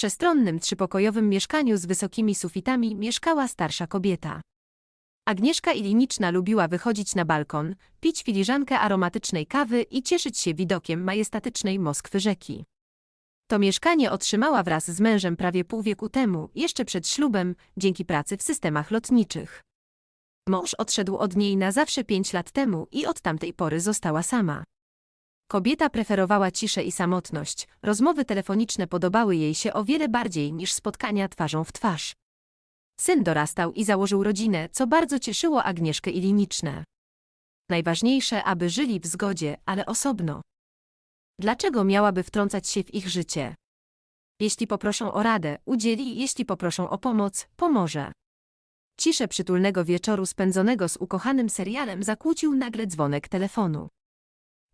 przestronnym trzypokojowym mieszkaniu z wysokimi sufitami mieszkała starsza kobieta. Agnieszka Iliniczna lubiła wychodzić na balkon, pić filiżankę aromatycznej kawy i cieszyć się widokiem majestatycznej Moskwy rzeki. To mieszkanie otrzymała wraz z mężem prawie pół wieku temu, jeszcze przed ślubem, dzięki pracy w systemach lotniczych. Mąż odszedł od niej na zawsze pięć lat temu i od tamtej pory została sama. Kobieta preferowała ciszę i samotność, rozmowy telefoniczne podobały jej się o wiele bardziej niż spotkania twarzą w twarz. Syn dorastał i założył rodzinę, co bardzo cieszyło Agnieszkę Iliniczne. Najważniejsze, aby żyli w zgodzie, ale osobno. Dlaczego miałaby wtrącać się w ich życie? Jeśli poproszą o radę, udzieli, jeśli poproszą o pomoc, pomoże. Ciszę przytulnego wieczoru spędzonego z ukochanym serialem zakłócił nagle dzwonek telefonu.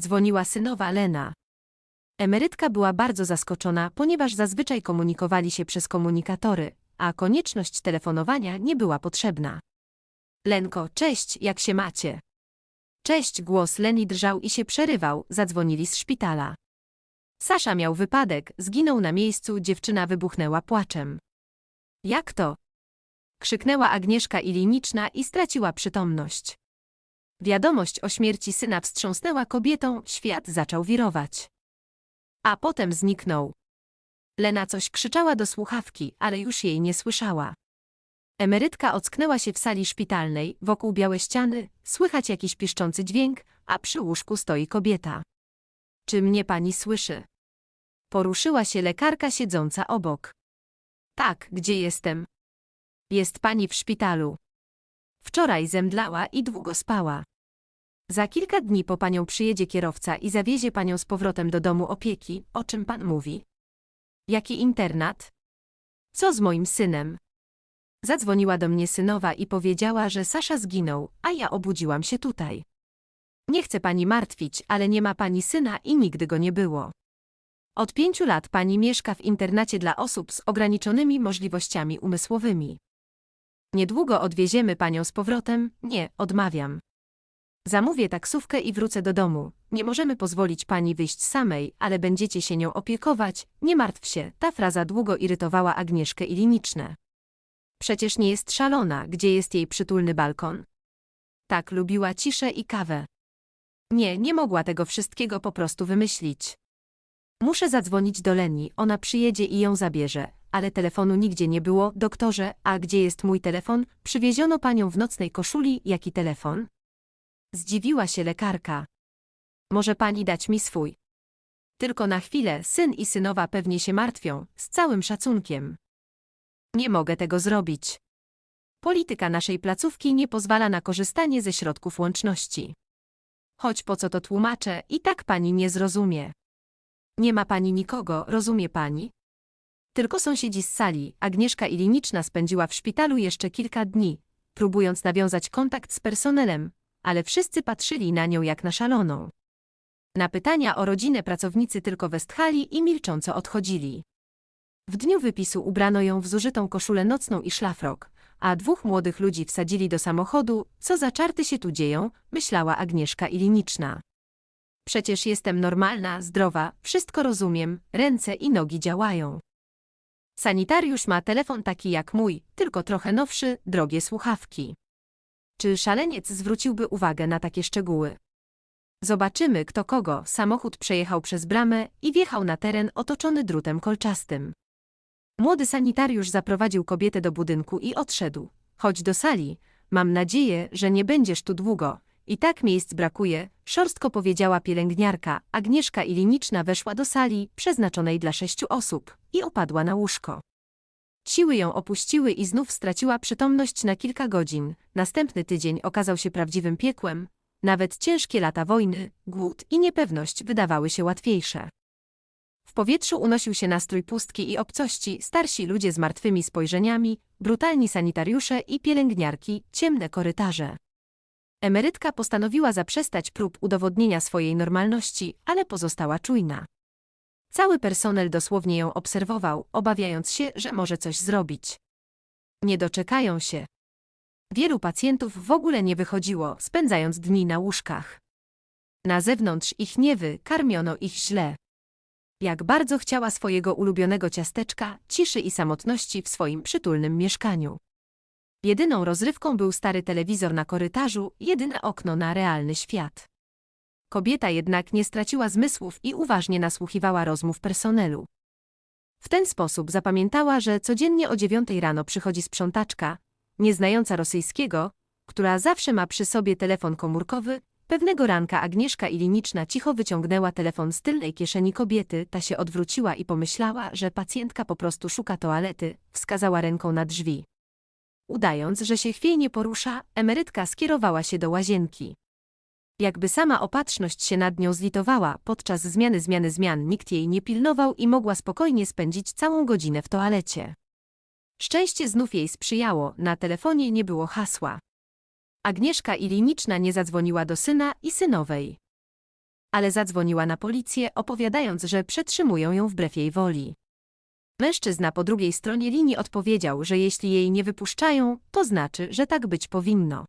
Dzwoniła synowa Lena. Emerytka była bardzo zaskoczona, ponieważ zazwyczaj komunikowali się przez komunikatory, a konieczność telefonowania nie była potrzebna. Lenko, cześć, jak się macie? Cześć, głos Leni drżał i się przerywał, zadzwonili z szpitala. Sasza miał wypadek, zginął na miejscu, dziewczyna wybuchnęła płaczem. Jak to? Krzyknęła Agnieszka Iliniczna i straciła przytomność. Wiadomość o śmierci syna wstrząsnęła kobietą, świat zaczął wirować. A potem zniknął. Lena coś krzyczała do słuchawki, ale już jej nie słyszała. Emerytka ocknęła się w sali szpitalnej, wokół białe ściany, słychać jakiś piszczący dźwięk, a przy łóżku stoi kobieta. Czy mnie pani słyszy? Poruszyła się lekarka siedząca obok. Tak, gdzie jestem? Jest pani w szpitalu. Wczoraj zemdlała i długo spała. Za kilka dni po panią przyjedzie kierowca i zawiezie panią z powrotem do domu opieki, o czym pan mówi. Jaki internat? Co z moim synem? Zadzwoniła do mnie synowa i powiedziała, że Sasza zginął, a ja obudziłam się tutaj. Nie chcę pani martwić, ale nie ma pani syna i nigdy go nie było. Od pięciu lat pani mieszka w internacie dla osób z ograniczonymi możliwościami umysłowymi. Niedługo odwieziemy panią z powrotem, nie, odmawiam. Zamówię taksówkę i wrócę do domu. Nie możemy pozwolić pani wyjść samej, ale będziecie się nią opiekować. Nie martw się, ta fraza długo irytowała Agnieszkę Iliniczne. Przecież nie jest szalona, gdzie jest jej przytulny balkon. Tak lubiła ciszę i kawę. Nie, nie mogła tego wszystkiego po prostu wymyślić. Muszę zadzwonić do Leni, ona przyjedzie i ją zabierze, ale telefonu nigdzie nie było, doktorze, a gdzie jest mój telefon? Przywieziono panią w nocnej koszuli, jaki telefon? Zdziwiła się lekarka. Może pani dać mi swój? Tylko na chwilę, syn i synowa pewnie się martwią, z całym szacunkiem. Nie mogę tego zrobić. Polityka naszej placówki nie pozwala na korzystanie ze środków łączności. Choć po co to tłumaczę, i tak pani nie zrozumie. Nie ma pani nikogo, rozumie pani? Tylko sąsiedzi z sali, Agnieszka Iliniczna spędziła w szpitalu jeszcze kilka dni, próbując nawiązać kontakt z personelem, ale wszyscy patrzyli na nią jak na szaloną. Na pytania o rodzinę pracownicy tylko westchali i milcząco odchodzili. W dniu wypisu ubrano ją w zużytą koszulę nocną i szlafrok, a dwóch młodych ludzi wsadzili do samochodu, co za czarty się tu dzieją, myślała Agnieszka Iliniczna. Przecież jestem normalna, zdrowa, wszystko rozumiem, ręce i nogi działają. Sanitariusz ma telefon taki jak mój, tylko trochę nowszy, drogie słuchawki. Czy szaleniec zwróciłby uwagę na takie szczegóły? Zobaczymy, kto kogo. Samochód przejechał przez bramę i wjechał na teren otoczony drutem kolczastym. Młody sanitariusz zaprowadził kobietę do budynku i odszedł. Chodź do sali. Mam nadzieję, że nie będziesz tu długo. I tak miejsc brakuje, szorstko powiedziała pielęgniarka. Agnieszka Iliniczna weszła do sali, przeznaczonej dla sześciu osób, i opadła na łóżko. Siły ją opuściły i znów straciła przytomność na kilka godzin. Następny tydzień okazał się prawdziwym piekłem. Nawet ciężkie lata wojny, głód i niepewność wydawały się łatwiejsze. W powietrzu unosił się nastrój pustki i obcości, starsi ludzie z martwymi spojrzeniami, brutalni sanitariusze i pielęgniarki, ciemne korytarze. Emerytka postanowiła zaprzestać prób udowodnienia swojej normalności, ale pozostała czujna. Cały personel dosłownie ją obserwował, obawiając się, że może coś zrobić. Nie doczekają się. Wielu pacjentów w ogóle nie wychodziło, spędzając dni na łóżkach. Na zewnątrz ich niewy karmiono ich źle. Jak bardzo chciała swojego ulubionego ciasteczka, ciszy i samotności w swoim przytulnym mieszkaniu. Jedyną rozrywką był stary telewizor na korytarzu, jedyne okno na realny świat. Kobieta jednak nie straciła zmysłów i uważnie nasłuchiwała rozmów personelu. W ten sposób zapamiętała, że codziennie o dziewiątej rano przychodzi sprzątaczka, nieznająca rosyjskiego, która zawsze ma przy sobie telefon komórkowy. Pewnego ranka Agnieszka Iliniczna cicho wyciągnęła telefon z tylnej kieszeni kobiety, ta się odwróciła i pomyślała, że pacjentka po prostu szuka toalety, wskazała ręką na drzwi. Udając, że się chwiejnie porusza, emerytka skierowała się do łazienki. Jakby sama opatrzność się nad nią zlitowała, podczas zmiany zmiany zmian nikt jej nie pilnował i mogła spokojnie spędzić całą godzinę w toalecie. Szczęście znów jej sprzyjało, na telefonie nie było hasła. Agnieszka Iliniczna nie zadzwoniła do syna i synowej. Ale zadzwoniła na policję, opowiadając, że przetrzymują ją wbrew jej woli. Mężczyzna po drugiej stronie linii odpowiedział, że jeśli jej nie wypuszczają, to znaczy, że tak być powinno.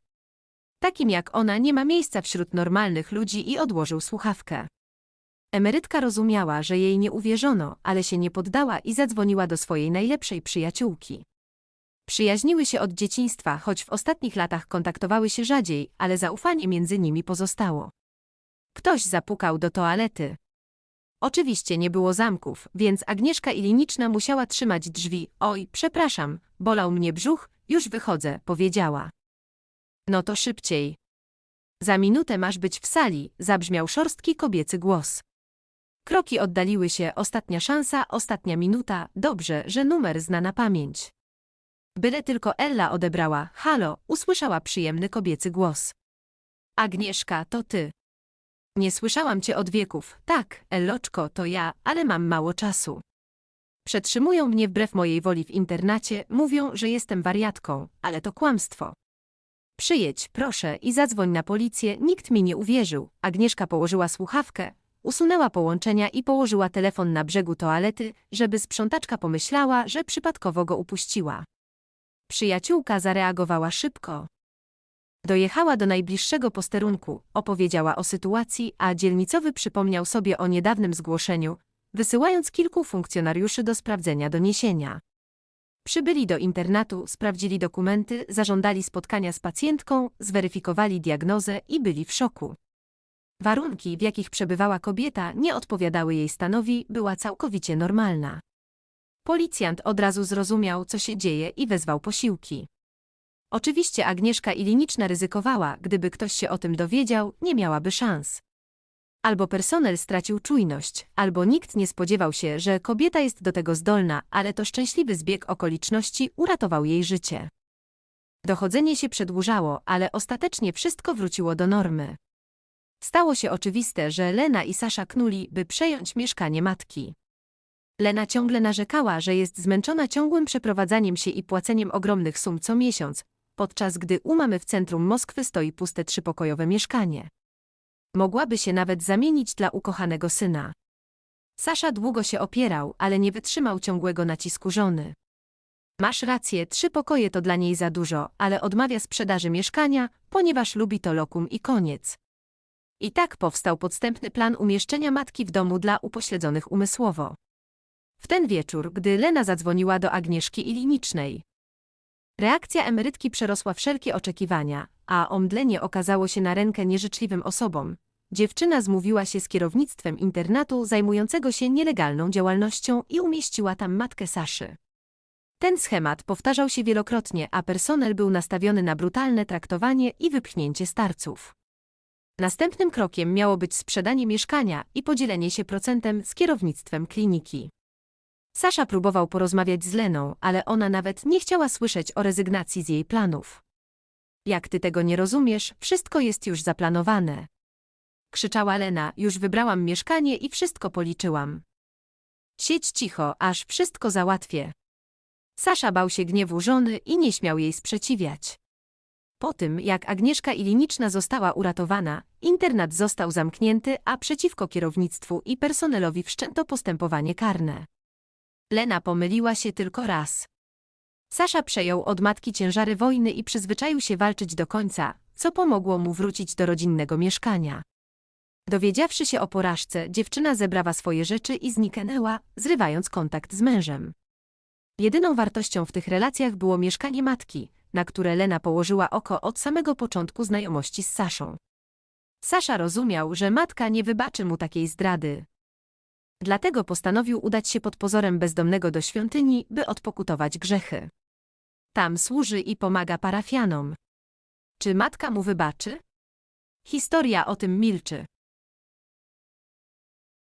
Takim jak ona nie ma miejsca wśród normalnych ludzi i odłożył słuchawkę. Emerytka rozumiała, że jej nie uwierzono, ale się nie poddała i zadzwoniła do swojej najlepszej przyjaciółki. Przyjaźniły się od dzieciństwa, choć w ostatnich latach kontaktowały się rzadziej, ale zaufanie między nimi pozostało. Ktoś zapukał do toalety. Oczywiście nie było zamków, więc Agnieszka Iliniczna musiała trzymać drzwi. Oj, przepraszam, bolał mnie brzuch, już wychodzę, powiedziała. No to szybciej. Za minutę masz być w sali, zabrzmiał szorstki kobiecy głos. Kroki oddaliły się, ostatnia szansa, ostatnia minuta, dobrze, że numer zna na pamięć. Byle tylko Ella odebrała, halo, usłyszała przyjemny kobiecy głos. Agnieszka, to ty. Nie słyszałam cię od wieków. Tak, Elloczko, to ja, ale mam mało czasu. Przetrzymują mnie wbrew mojej woli w internacie, mówią, że jestem wariatką, ale to kłamstwo. Przyjedź, proszę, i zadzwoń na policję, nikt mi nie uwierzył. Agnieszka położyła słuchawkę, usunęła połączenia i położyła telefon na brzegu toalety, żeby sprzątaczka pomyślała, że przypadkowo go upuściła. Przyjaciółka zareagowała szybko. Dojechała do najbliższego posterunku, opowiedziała o sytuacji, a dzielnicowy przypomniał sobie o niedawnym zgłoszeniu, wysyłając kilku funkcjonariuszy do sprawdzenia doniesienia. Przybyli do internatu, sprawdzili dokumenty, zażądali spotkania z pacjentką, zweryfikowali diagnozę i byli w szoku. Warunki, w jakich przebywała kobieta, nie odpowiadały jej stanowi, była całkowicie normalna. Policjant od razu zrozumiał, co się dzieje i wezwał posiłki. Oczywiście Agnieszka Iliniczna ryzykowała, gdyby ktoś się o tym dowiedział, nie miałaby szans. Albo personel stracił czujność, albo nikt nie spodziewał się, że kobieta jest do tego zdolna, ale to szczęśliwy zbieg okoliczności uratował jej życie. Dochodzenie się przedłużało, ale ostatecznie wszystko wróciło do normy. Stało się oczywiste, że Lena i Sasza knuli, by przejąć mieszkanie matki. Lena ciągle narzekała, że jest zmęczona ciągłym przeprowadzaniem się i płaceniem ogromnych sum co miesiąc, podczas gdy u mamy w centrum Moskwy stoi puste trzypokojowe mieszkanie. Mogłaby się nawet zamienić dla ukochanego syna. Sasza długo się opierał, ale nie wytrzymał ciągłego nacisku żony. Masz rację, trzy pokoje to dla niej za dużo, ale odmawia sprzedaży mieszkania, ponieważ lubi to lokum i koniec. I tak powstał podstępny plan umieszczenia matki w domu dla upośledzonych umysłowo. W ten wieczór, gdy Lena zadzwoniła do Agnieszki Ilinicznej. Reakcja emerytki przerosła wszelkie oczekiwania, a omdlenie okazało się na rękę nieżyczliwym osobom. Dziewczyna zmówiła się z kierownictwem internatu zajmującego się nielegalną działalnością i umieściła tam matkę Saszy. Ten schemat powtarzał się wielokrotnie, a personel był nastawiony na brutalne traktowanie i wypchnięcie starców. Następnym krokiem miało być sprzedanie mieszkania i podzielenie się procentem z kierownictwem kliniki. Sasza próbował porozmawiać z Leną, ale ona nawet nie chciała słyszeć o rezygnacji z jej planów. Jak ty tego nie rozumiesz, wszystko jest już zaplanowane. Krzyczała Lena, już wybrałam mieszkanie i wszystko policzyłam. Siedź cicho, aż wszystko załatwię. Sasza bał się gniewu żony i nie śmiał jej sprzeciwiać. Po tym, jak Agnieszka Iliniczna została uratowana, internat został zamknięty, a przeciwko kierownictwu i personelowi wszczęto postępowanie karne. Lena pomyliła się tylko raz. Sasza przejął od matki ciężary wojny i przyzwyczaił się walczyć do końca, co pomogło mu wrócić do rodzinnego mieszkania. Dowiedziawszy się o porażce, dziewczyna zebrała swoje rzeczy i zniknęła, zrywając kontakt z mężem. Jedyną wartością w tych relacjach było mieszkanie matki, na które Lena położyła oko od samego początku znajomości z Saszą. Sasza rozumiał, że matka nie wybaczy mu takiej zdrady. Dlatego postanowił udać się pod pozorem bezdomnego do świątyni, by odpokutować grzechy. Tam służy i pomaga parafianom. Czy matka mu wybaczy? Historia o tym milczy.